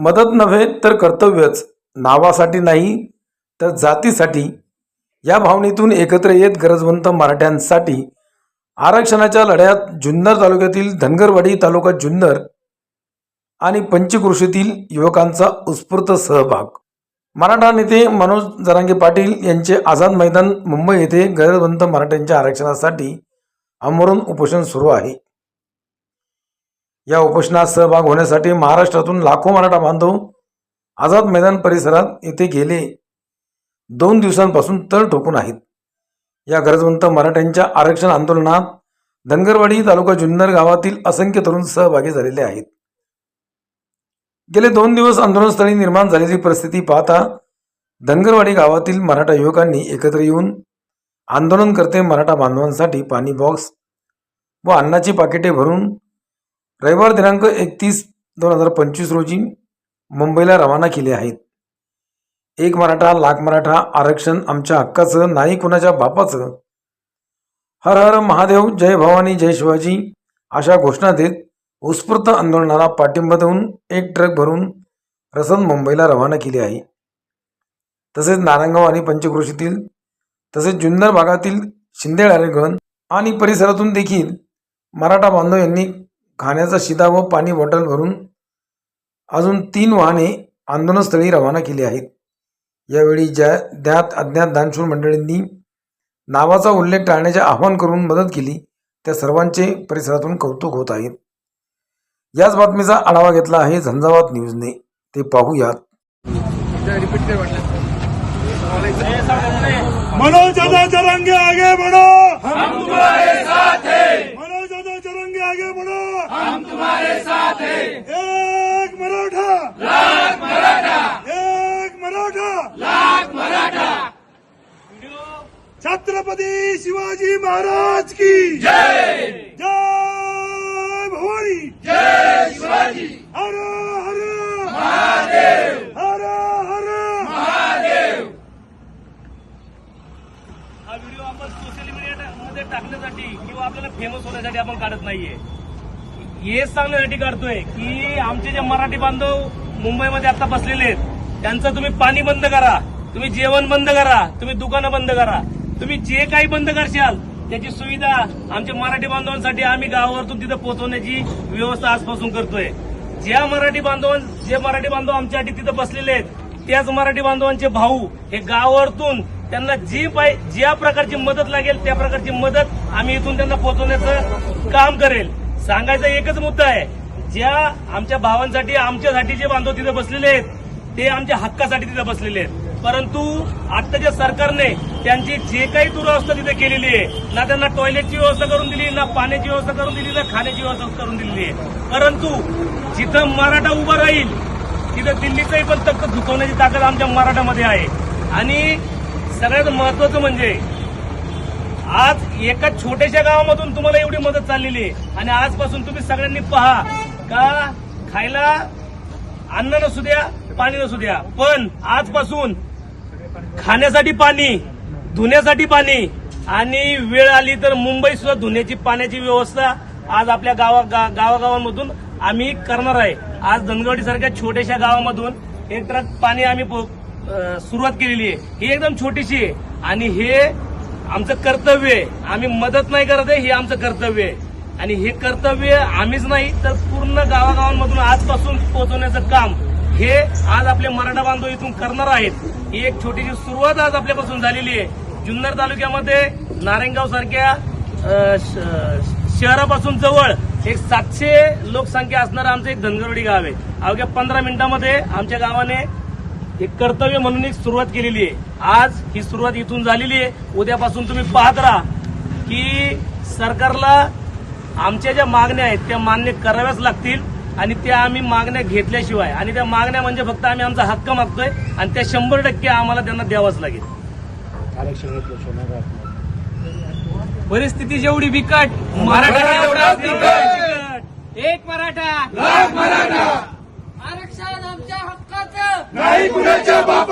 मदत नव्हे तर कर्तव्यच. नावासाठी नाही तर जातीसाठी. या भावनेतून एकत्र येत गरजवंत मराठ्यांसाठी आरक्षणाच्या लढ्यात जुन्नर तालुक्यातील धनगरवाडी तालुका जुन्नर आणि पंचकृषीतील युवकांचा उत्स्फूर्त सहभाग. मराठा नेते मनोज जरांगे पाटील यांचे आझाद मैदान मुंबई येथे गरजवंत मराठ्यांच्या आरक्षणासाठी आमरण उपोषण सुरू आहे. या उपोषणात सहभाग होण्यासाठी महाराष्ट्रातून लाखो मराठा बांधव आझाद मैदान परिसरात येथे गेले. दोन दिवसांपासून तळ ठोकून आहेत. या गरजवंत मराठ्यांच्या आरक्षण आंदोलनात धनगरवाडी तालुका जुन्नर गावातील असंख्य तरुण सहभागी झालेले आहेत. गेले दोन दिवस आंदोलनस्थळी निर्माण झालेली परिस्थिती पाहता धनगरवाडी गावातील मराठा युवकांनी एकत्र येऊन आंदोलनकर्ते मराठा बांधवांसाठी पाणी बॉक्स व अन्नाची पाकिटे भरून रविवार दिनांक एकतीस दोन हजार पंचवीस रोजी मुंबईला रवाना केले आहेत. एक मराठा लाख मराठा आरक्षण आमच्या हक्काचं नाही कुणाच्या बापाचं? हर हर महादेव जय भवानी जय शिवाजी अशा घोषणा देत उत्स्फूर्त आंदोलनाला पाठिंबा देऊन एक ट्रक भरून रसद मुंबईला रवाना केली आहे. तसेच नारायणगाव आणि पंचक्रोशीतील तसेच जुन्नर भागातील शिंदेडारेगण आणि परिसरातून देखील मराठा बांधव यांनी खाण्याचा शिदा व पाणी बॉटल भरून अजून तीन वाहने आंदोलनस्थळी रवाना केली आहेत. यावेळी ज्या ज्ञात अज्ञात दानशूर मंडळींनी नावाचा उल्लेख टाळण्याचे आवाहन करून मदत केली त्या सर्वांचे परिसरातून कौतुक होत आहेत याच बातमीचा आढावा घेतला आहे झंझावात न्यूजने. ते पाहूयात. मनोज आगे बढ़ो. हम तुम्हारे साथ हैं आगे बढ़ो हम तुम्हारे साथ हैं। एक मराठा. लाख मराठा। एक मराठा. लाख मराठा। छत्रपति शिवाजी महाराज की. जय जय भवानी. जय शिवाजी। हर हर महादेव हर हर हा व्हिडिओ आपण सोशल मीडियामध्ये टाकण्यासाठी किंवा आपल्याला फेमस होण्यासाठी आपण काढत नाहीये. हेच सांगण्यासाठी काढतोय की आमचे जे मराठी बांधव मुंबईमध्ये आता बसलेले आहेत त्यांचं तुम्ही पाणी बंद करा तुम्ही जेवण बंद करा तुम्ही दुकानं बंद करा. तुम्ही जे काही बंद करशाल त्याची सुविधा आमच्या मराठी बांधवांसाठी आम्ही गावावरतून तिथं पोहोचवण्याची व्यवस्था आजपासून करतोय. ज्या मराठी बांधवां जे मराठी बांधव आमच्यासाठी तिथं बसलेले आहेत त्याच मराठी बांधवांचे भाऊ हे गावावरतून त्यांना जी पाय ज्या प्रकारची मदत लागेल त्या प्रकारची मदत आम्ही इथून त्यांना पोहोचवण्याचं काम करेल. सांगायचा एकच मुद्दा आहे. ज्या आमच्या भावांसाठी आमच्यासाठी जे बांधव तिथे बसलेले आहेत ते आमच्या हक्कासाठी तिथे बसलेले आहेत. परंतु आत्ताच्या सरकारने त्यांची जे काही दुरावस्था तिथे केलेली आहे ना त्यांना टॉयलेटची व्यवस्था करून दिली ना पाण्याची व्यवस्था करून दिली ना खाण्याची व्यवस्था करून दिलेली आहे. परंतु जिथं मराठा उभा राहील तिथं दिल्लीचंही पण तख्त झुकवण्याची ताकद आमच्या मराठामध्ये आहे. आणि सगळ्यात महत्वाचं म्हणजे आज एका छोट्याशा गावामधून तुम्हाला एवढी मदत चाललेली आहे. आणि आजपासून तुम्ही सगळ्यांनी पहा का खायला अन्न नसू द्या पाणी नसू द्या. पण आजपासून खाण्यासाठी पाणी धुण्यासाठी पाणी आणि वेळ आली तर मुंबई सुद्धा धुण्याची पाण्याची व्यवस्था आज आपल्या गावा गा- गावागावांमधून आम्ही करणार आहे. आज धनगवडी सारख्या छोट्याशा गावामधून एक ट्रक पाणी आम्ही सुरुवात केलेली आहे. ही एकदम छोटीशी आहे. आणि हे आमचं कर्तव्य आहे. आम्ही मदत नाही करत आहे हे आमचं कर्तव्य आहे. आणि हे कर्तव्य आम्हीच नाही तर पूर्ण गावागावांमधून आजपासून पोहोचवण्याचं काम हे आज आपले मराठा बांधव इथून करणार आहेत. ही एक छोटीशी सुरुवात आज आपल्यापासून झालेली आहे. जुन्नर तालुक्यामध्ये नारायणगाव सारख्या शहरापासून जवळ एक सातशे लोकसंख्या असणारं आमचं एक धनगरवाडी गाव आहे. अवघ्या पंधरा मिनिटांमध्ये आमच्या गावाने एक कर्तव्य म्हणून एक सुरुवात केलेली आहे. आज ही सुरुवात इथून झालेली आहे. उद्यापासून तुम्ही पाहत राहा की सरकारला आमच्या ज्या मागण्या आहेत त्या मान्य कराव्याच लागतील आणि त्या आम्ही मागण्या घेतल्याशिवाय आणि त्या मागण्या म्हणजे फक्त आम्ही आमचा हक्क मागतोय आणि त्या शंभर टक्के आम्हाला त्यांना द्यावंच लागेल. परिस्थिती जेवढी बिकट मराठा एवढा बिकट. एक मराठा. मराठा. आरक्षण आमच्या हक्काचं नाही कुणाच्या बाप